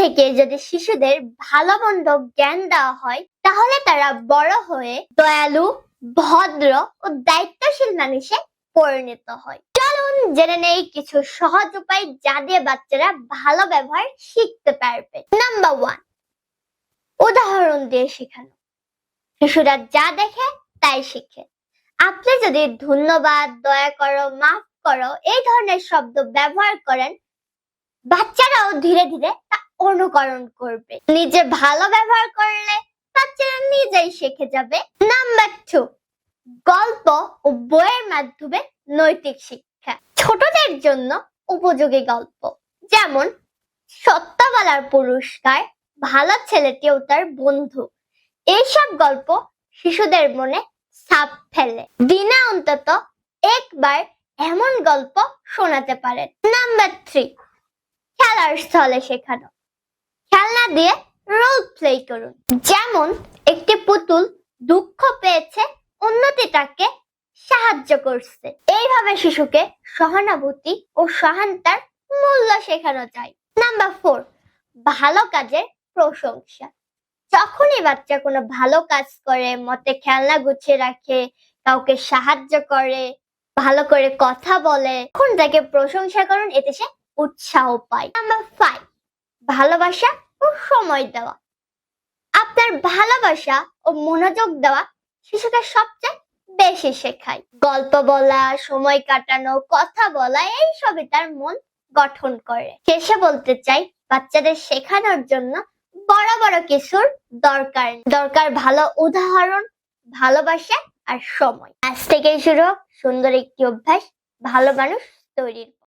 থেকে যদি শিশুদের ভালো মন্দ জ্ঞান দেওয়া হয়, তাহলে তারা বড় হয়ে দয়ালু, ভদ্র ও দায়িত্বশীল মানুষে পরিণত হয়। চলুন জেনে নেই কিছু সহজ উপায় যা দিয়ে বাচ্চারা ভালো ব্যবহার শিখতে পারবে। নাম্বার ওয়ান উদাহরণ দিয়ে শেখানো। শিশুরা যা দেখে তাই শিখে। আপনি যদি ধন্যবাদ, দয়া করো, মাফ করো, এই ধরনের শব্দ ব্যবহার করেন, বাচ্চারাও ধীরে ধীরে তা অনুকরণ করবে। নিজে ভালো ব্যবহার করলে বাচ্চারা নিজেই শিখে যাবে। নাম্বার টু গল্প ও বইয়ের মাধ্যমে নৈতিক শিক্ষা। ছোটদের জন্য উপযোগী গল্প। যেমন সত্য বলার পুরস্কার, ভালো ছেলেটি ও তার বন্ধু। এইসব গল্প শিশুদের মনে ছাপ ফেলে। দিনে অন্তত একবার এমন গল্প শোনাতে পারেন। নাম্বার থ্রি খেলার স্থলে শেখানো। খেলনা দিয়ে রোল প্লে করুন। যেমন একটি পুতুল দুঃখ পেয়েছে উন্নতি তাকে সাহায্য করছে। এইভাবে শিশুকে সহানুভূতি ও সহানতার মূল্য শেখানো যায়। নাম্বার ফোর ভালো কাজের প্রশংসা। যখনই বাচ্চা কোনো ভালো কাজ করে, মতে খেলনা গুছিয়ে রাখে, কাউকে সাহায্য করে, ভালো করে কথা বলে, তখন তাকে প্রশংসা করুন, এতে সে উৎসাহ পায়। নাম্বার ফাইভ ভালোবাসা সময় দেওয়া। আপনার ভালোবাসা ও মনোযোগ দেওয়া শিশুকে সবচেয়ে বেশি শেখায়। গল্প বলা, সময় কাটানো, কথা বলা এই সবই তার মন গঠন করে। শেষে বলতে চাই বাচ্চাদের শেখানোর জন্য বড় বড় কিছুর দরকার দরকার ভালো উদাহরণ, ভালোবাসা আর সময়। আজ থেকেই শুরু সুন্দর একটি অভ্যাস, ভালো মানুষ তৈরির